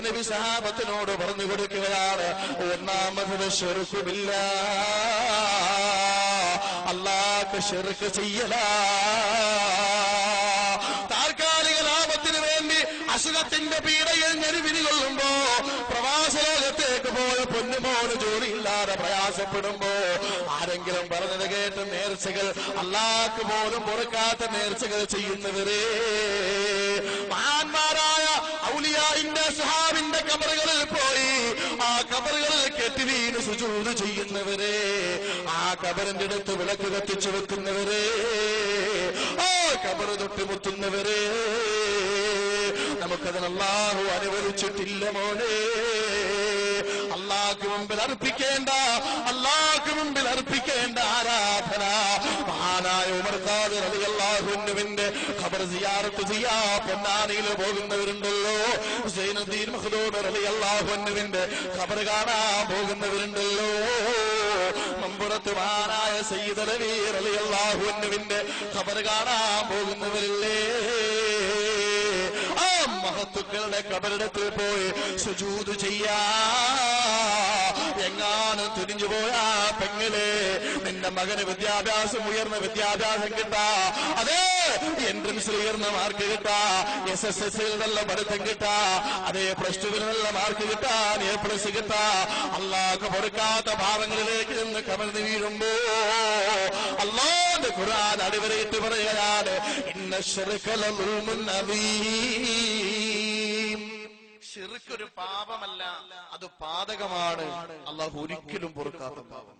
നബി സഹാബത്തിനോട് പറഞ്ഞു കൊടുക്കുകയാണ് ഒന്നാമത് ഷെറുക്കുമില്ല അള്ളാഹ് ഷെറുക്ക് ചെയ്യല. താൽക്കാലിക ലാഭത്തിന് വേണ്ടി അസുഖത്തിന്റെ പീഡയിൽ ഞെരുവിനി കൊള്ളുമ്പോ പ്രവാസ ലോകത്തേക്ക് പോയ പൊന്നുമോന് ജോലിയില്ലാതെ പ്രയാസപ്പെടുമ്പോ ആരെങ്കിലും പറഞ്ഞത് കേട്ട് നേർച്ചകൾ അള്ളാഹ്ക്ക് പോലും പൊറുക്കാത്ത നേർച്ചകൾ ചെയ്യുന്നവരെ ആ കെട്ടി വീണ് സുജൂത് ചെയ്യുന്നവരെ ആ കബറിന്റെ അടുത്ത് വിളക്ക് കത്തിച്ചു വെക്കുന്നവരെ ആ കബറ് തൊട്ട് മുത്തുന്നവരെ നമുക്കതിന് അള്ളാഹു അനുവദിച്ചിട്ടില്ല മോനെ. അള്ളാഹ് മുമ്പിൽ അർപ്പിക്കേണ്ട അള്ളാഹ് മുമ്പിൽ അർപ്പിക്കേണ്ട ആരാധന റളിയല്ലാഹുവിന്റെ ഖബർ സിയാറത്ത് ചെയ്യാ പൊന്നാനിയിൽ പോകുന്നവരുണ്ടല്ലോ. ഹുസൈനുദ്ദീൻ മഖ്ദൂം റളിയല്ലാഹുവിന്റെ ഖബർ കാണാൻ പോകുന്നവരുണ്ടല്ലോ. മമ്പുറത്ത് മഹാനായ സയ്യിദ് അലവി റളിയല്ലാഹുവിന്റെ ഖബർ കാണാൻ പോകുന്നവരില്ലേ? ആ മഹത്തുക്കളുടെ കബറിടത്തിൽ പോയി സുജൂത് ചെയ്യാ എങ്ങാനും തുനിഞ്ഞു പോയാ പെങ്ങളെ നിന്റെ മകന് വിദ്യാഭ്യാസം ഉയർന്ന വിദ്യാഭ്യാസം കിട്ടാ. അതെ എൻട്രൻസിൽ ഉയർന്ന മാർക്ക് കിട്ടാ. എസ് എസ് എസ് സിയിൽ നല്ല പഠിത്തം കിട്ടാ. അതേ പ്ലസ് ടുവിൽ നല്ല മാർക്ക് കിട്ടാൻ എ പ്ലസ് കിട്ടാ. അള്ളാഹ് പൊറുക്കാത്ത ഭാവങ്ങളിലേക്ക് നിന്ന് കമർന്ന് വീഴുമ്പോ അള്ളാന്റെ ഖുർആൻ അടിവരയിട്ട് പറയാനാണ് ഇന്ന ദുൽമുൻ അദീം ഷിർക്കൊരു പാപമല്ല അത് പാതകമാണ്. അള്ളാഹു ഒരിക്കലും പൊറുക്കാത്ത പാപം